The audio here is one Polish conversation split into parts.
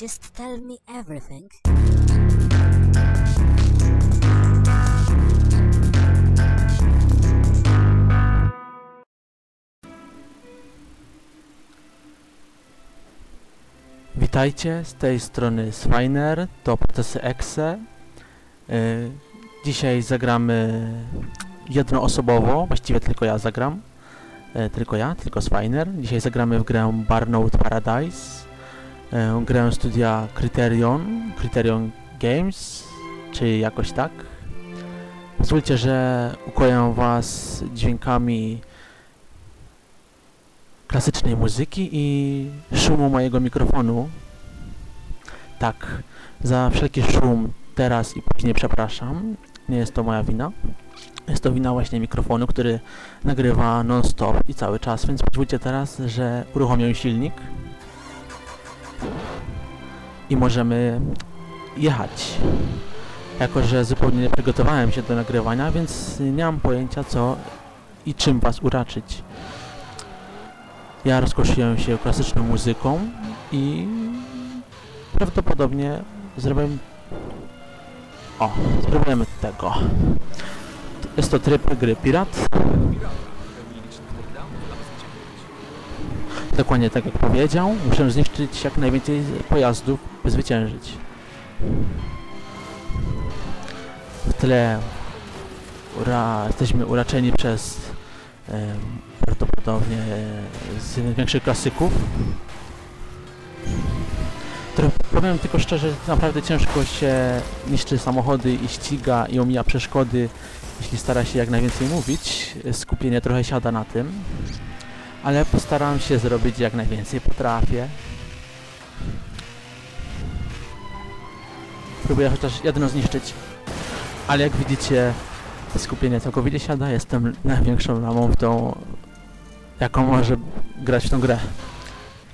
Just tell me everything. Witajcie, z tej strony Swiner, to procesy EXE. Y, Dzisiaj zagramy jednoosobowo, właściwie tylko ja zagram. Y, Tylko ja, tylko Swiner. Dzisiaj zagramy w grę Burnout Paradise. Y, Grę studia Criterion, Criterion Games, czy jakoś tak. Pozwólcie, że ukoję was dźwiękami klasycznej muzyki i szumu mojego mikrofonu. Tak, za wszelki szum teraz i później przepraszam. Nie jest to moja wina. Jest to wina właśnie mikrofonu, który nagrywa non-stop i cały czas, więc pozwólcie teraz, że uruchomię silnik i możemy jechać. Jako, że zupełnie nie przygotowałem się do nagrywania, więc nie mam pojęcia co i czym was uraczyć. Ja rozkoszuję się klasyczną muzyką i prawdopodobnie zrobię... O, spróbujemy tego. Jest to tryb gry Pirat. Dokładnie tak jak powiedział. Muszę zniszczyć jak najwięcej pojazdów, zwyciężyć. W tle ura, jesteśmy uraczeni przez em, prawdopodobnie z większych klasyków. Trochę, powiem tylko szczerze, naprawdę ciężko się niszczy samochody i ściga i omija przeszkody, jeśli stara się jak najwięcej mówić. Skupienie trochę siada na tym, ale postaram się zrobić jak najwięcej potrafię. Próbuję chociaż jedno zniszczyć, ale jak widzicie skupienie całkowicie siada, jestem największą lamą w tą jaką może grać w tą grę.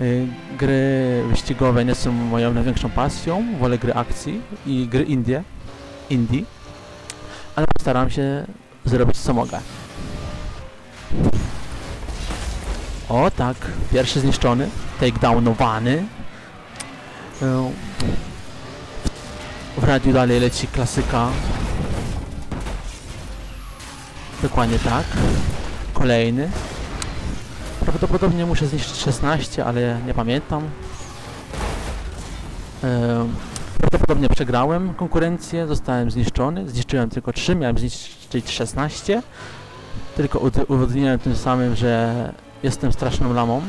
Y, Gry wyścigowe nie są moją największą pasją, wolę gry akcji i gry indie, indie, ale postaram się zrobić co mogę. O tak, pierwszy zniszczony, takedownowany. W radiu dalej leci klasyka. Dokładnie tak. Kolejny. Prawdopodobnie muszę zniszczyć 16, ale nie pamiętam. Ehm, prawdopodobnie przegrałem konkurencję, zostałem zniszczony. Zniszczyłem tylko 3, miałem zniszczyć 16. Tylko ud- udowodniłem tym samym, że jestem straszną lamą.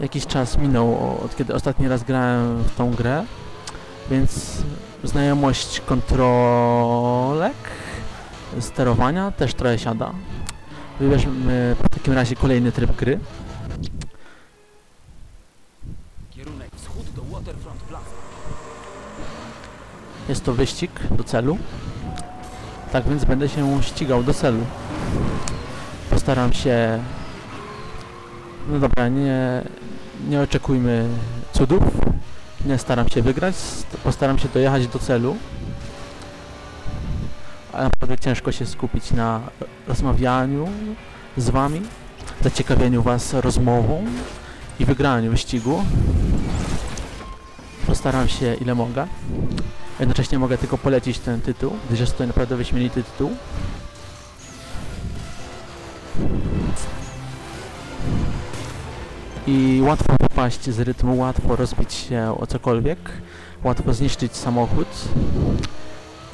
Jakiś czas minął od kiedy ostatni raz grałem w tą grę, więc znajomość kontrolek, sterowania też trochę siada. Wybierzmy w takim razie kolejny tryb gry. Kierunek wschód do Waterfront Plaza. Jest to wyścig do celu. Tak więc będę się ścigał do celu. Postaram się... No dobra, nie, nie oczekujmy cudów. Nie staram się wygrać, st- postaram się dojechać do celu. Ale naprawdę ciężko się skupić na rozmawianiu z wami, zaciekawieniu was rozmową i wygraniu wyścigu. Postaram się ile mogę. Jednocześnie mogę tylko polecić ten tytuł, gdyż jest to naprawdę wyśmienity tytuł. I łatwo wypaść z rytmu, łatwo rozbić się o cokolwiek, łatwo zniszczyć samochód.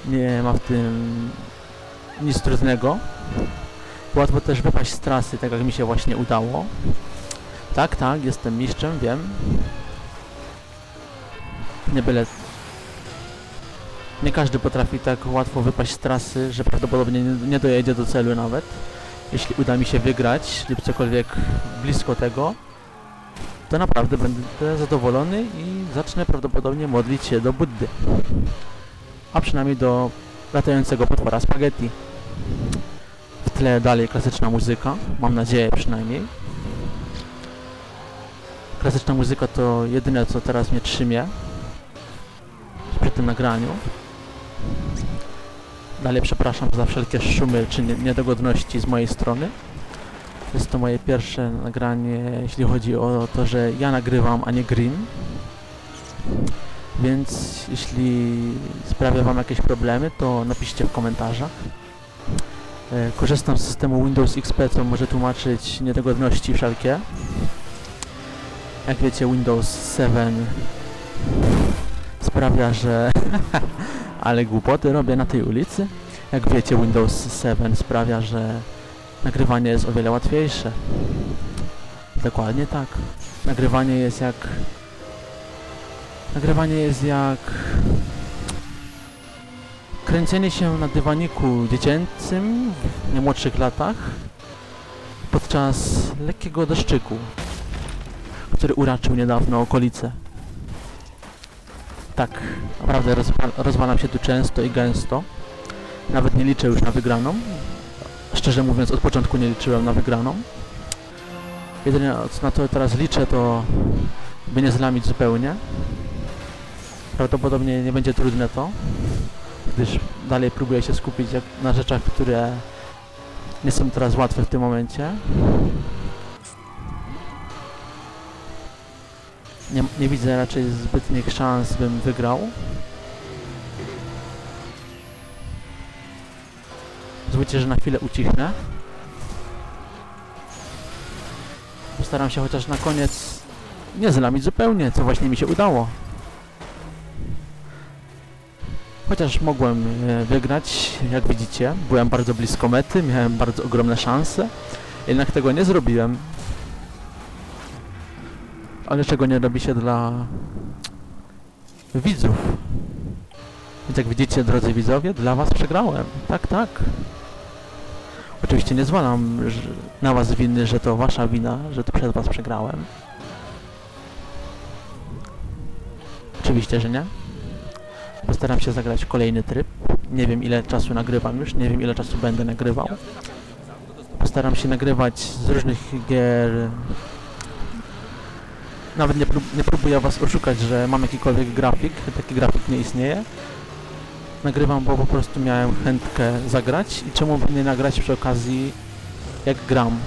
Nie ma w tym nic trudnego. Łatwo też wypaść z trasy, tak jak mi się właśnie udało. Tak, tak, jestem mistrzem, wiem. Nie byle nie każdy potrafi tak łatwo wypaść z trasy, że prawdopodobnie nie, dojedzie do celu nawet. Jeśli uda mi się wygrać lub cokolwiek blisko tego, to naprawdę będę zadowolony i zacznę prawdopodobnie modlić się do Buddy. A przynajmniej do latającego potwora spaghetti. W tle dalej klasyczna muzyka, mam nadzieję przynajmniej. Klasyczna muzyka to jedyne co teraz mnie trzymie przy tym nagraniu. Dalej przepraszam za wszelkie szumy czy nie- niedogodności z mojej strony. Jest to moje pierwsze nagranie, jeśli chodzi o to, że ja nagrywam, a nie Green. Więc jeśli sprawia Wam jakieś problemy, to napiszcie w komentarzach. E, Korzystam z systemu Windows XP, co może tłumaczyć niedogodności wszelkie. Jak wiecie, Windows 7 sprawia, że... ale głupoty robię na tej ulicy. Jak wiecie, Windows 7 sprawia, że nagrywanie jest o wiele łatwiejsze. Dokładnie tak. Nagrywanie jest jak... Nagrywanie jest jak... Kręcenie się na dywaniku dziecięcym w nie młodszych latach podczas lekkiego deszczyku, który uraczył niedawno okolice. Tak, naprawdę rozwa rozwalam się tu często i gęsto. Nawet nie liczę już na wygraną. Szczerze mówiąc, od początku nie liczyłem na wygraną. Jedyne co na to teraz liczę, to by nie zlamić zupełnie. Prawdopodobnie nie będzie trudne to, gdyż dalej próbuję się skupić na rzeczach, które nie są teraz łatwe w tym momencie. Nie, nie widzę raczej zbytnich szans, bym wygrał. Pozwólcie, że na chwilę ucichnę. Postaram się chociaż na koniec nie zlamić zupełnie, co właśnie mi się udało. Chociaż mogłem e, wygrać, jak widzicie, byłem bardzo blisko mety, miałem bardzo ogromne szanse, jednak tego nie zrobiłem. Ale czego nie robi się dla widzów. Więc jak widzicie, drodzy widzowie, dla was przegrałem. Tak, tak. Oczywiście nie zwalam na was winy, że to wasza wina, że to przez was przegrałem. Oczywiście, że nie. Postaram się zagrać kolejny tryb. Nie wiem ile czasu nagrywam już, nie wiem ile czasu będę nagrywał. Postaram się nagrywać z różnych gier. Nawet nie, prób nie próbuję was oszukać, że mam jakikolwiek grafik. Taki grafik nie istnieje. Nagrywam, bo po prostu miałem chętkę zagrać i czemu by nie nagrać przy okazji jak gram.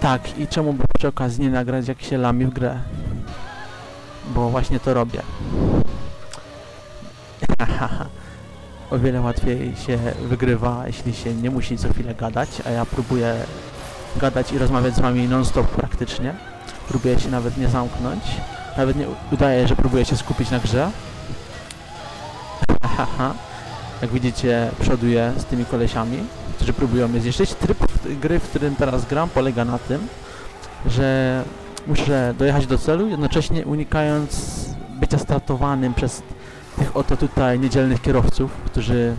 Tak, i czemu by przy okazji nie nagrać jak się lami w grę. Bo właśnie to robię. o wiele łatwiej się wygrywa, jeśli się nie musi co chwilę gadać, a ja próbuję gadać i rozmawiać z wami non-stop praktycznie. Próbuję się nawet nie zamknąć. Nawet nie udaje, że próbuję się skupić na grze. Jak widzicie, przoduję z tymi kolesiami, którzy próbują mnie zniszczyć. Tryb gry, w którym teraz gram, polega na tym, że muszę dojechać do celu, jednocześnie unikając bycia startowanym przez tych oto tutaj niedzielnych kierowców, którzy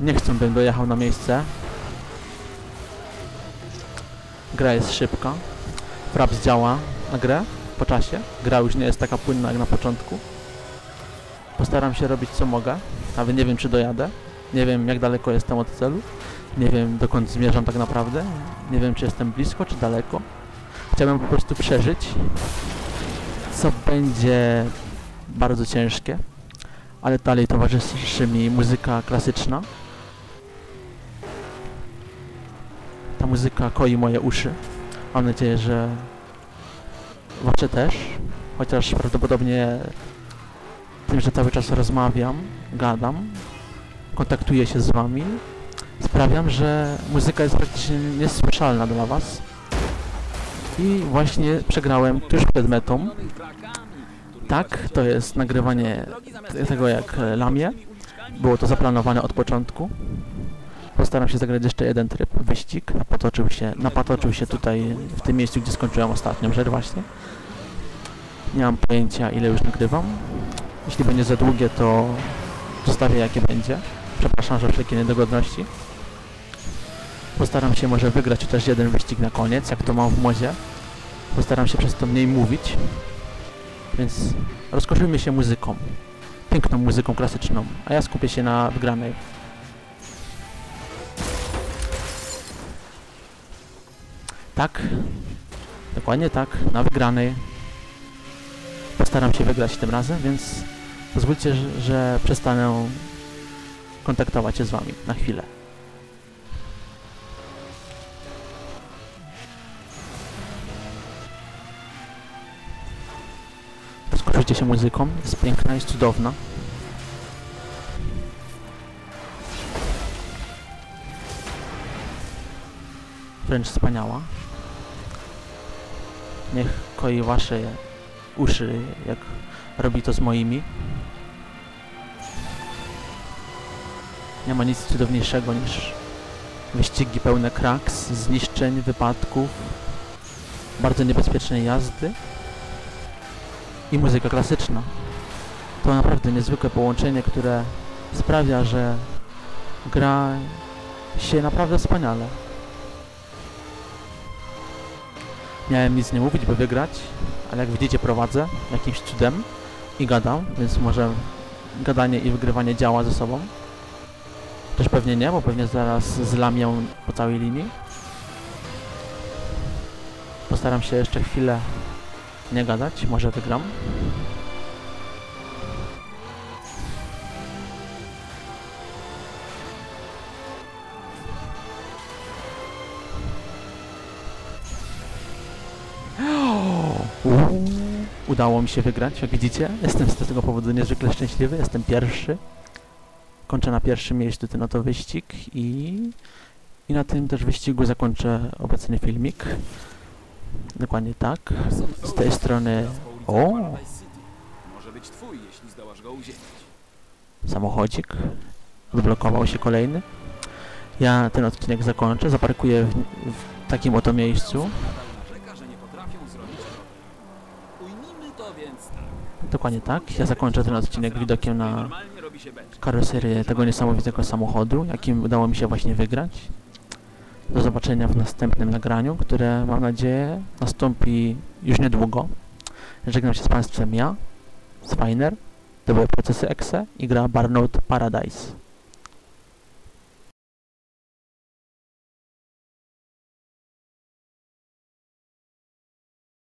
nie chcą, bym dojechał na miejsce. Gra jest szybka. Fraps działa na grę po czasie. Gra już nie jest taka płynna jak na początku. Postaram się robić co mogę. Nawet nie wiem czy dojadę. Nie wiem jak daleko jestem od celu. Nie wiem dokąd zmierzam tak naprawdę. Nie wiem czy jestem blisko czy daleko. Chciałbym po prostu przeżyć. Co będzie bardzo ciężkie. Ale dalej towarzyszy mi muzyka klasyczna. Ta muzyka koi moje uszy. Mam nadzieję, że wasze też. Chociaż prawdopodobnie tym, że cały czas rozmawiam, gadam, kontaktuję się z wami, sprawiam, że muzyka jest praktycznie niesłyszalna dla was. I właśnie przegrałem tuż przed metą. Tak, to jest nagrywanie te- tego jak lamię. Było to zaplanowane od początku. Postaram się zagrać jeszcze jeden tryb, wyścig. Napatoczył się, napatoczył się tutaj w tym miejscu, gdzie skończyłem ostatnią rzecz właśnie. Nie mam pojęcia ile już nagrywam. Jeśli będzie za długie, to zostawię jakie będzie. Przepraszam za wszelkie niedogodności. Postaram się może wygrać chociaż jeden wyścig na koniec, jak to mam w modzie. Postaram się przez to mniej mówić. Więc rozkoszujmy się muzyką. Piękną muzyką klasyczną, a ja skupię się na wygranej. Tak, dokładnie tak, na wygranej. Postaram się wygrać tym razem, więc Pozwólcie, że, przestanę kontaktować się z wami na chwilę. Rozkoszujcie się muzyką, jest piękna, jest cudowna. Wręcz wspaniała. Niech koi wasze uszy, jak robi to z moimi. Nie ma nic cudowniejszego niż wyścigi pełne kraks, zniszczeń, wypadków, bardzo niebezpiecznej jazdy i muzyka klasyczna. To naprawdę niezwykłe połączenie, które sprawia, że gra się naprawdę wspaniale. Miałem nic nie mówić, by wygrać, ale jak widzicie prowadzę jakimś cudem i gadam, więc może gadanie i wygrywanie działa ze sobą. Też pewnie nie, bo pewnie zaraz zlamię po całej linii. Postaram się jeszcze chwilę nie gadać, może wygram. Udało mi się wygrać, jak widzicie. Jestem z tego powodu niezwykle szczęśliwy. Jestem pierwszy. Kończę na pierwszym miejscu ten oto wyścig i, i na tym też wyścigu zakończę obecny filmik. Dokładnie tak. Z tej strony... O! Samochodzik. Odblokował się kolejny. Ja ten odcinek zakończę, zaparkuję w, w takim oto miejscu. Dokładnie tak. Ja zakończę ten odcinek widokiem na Karoserię tego niesamowitego samochodu, jakim udało mi się właśnie wygrać. Do zobaczenia w następnym nagraniu, które mam nadzieję nastąpi już niedługo. Żegnam się z Państwem ja, Swiner, to były procesy EXE i gra Burnout Paradise.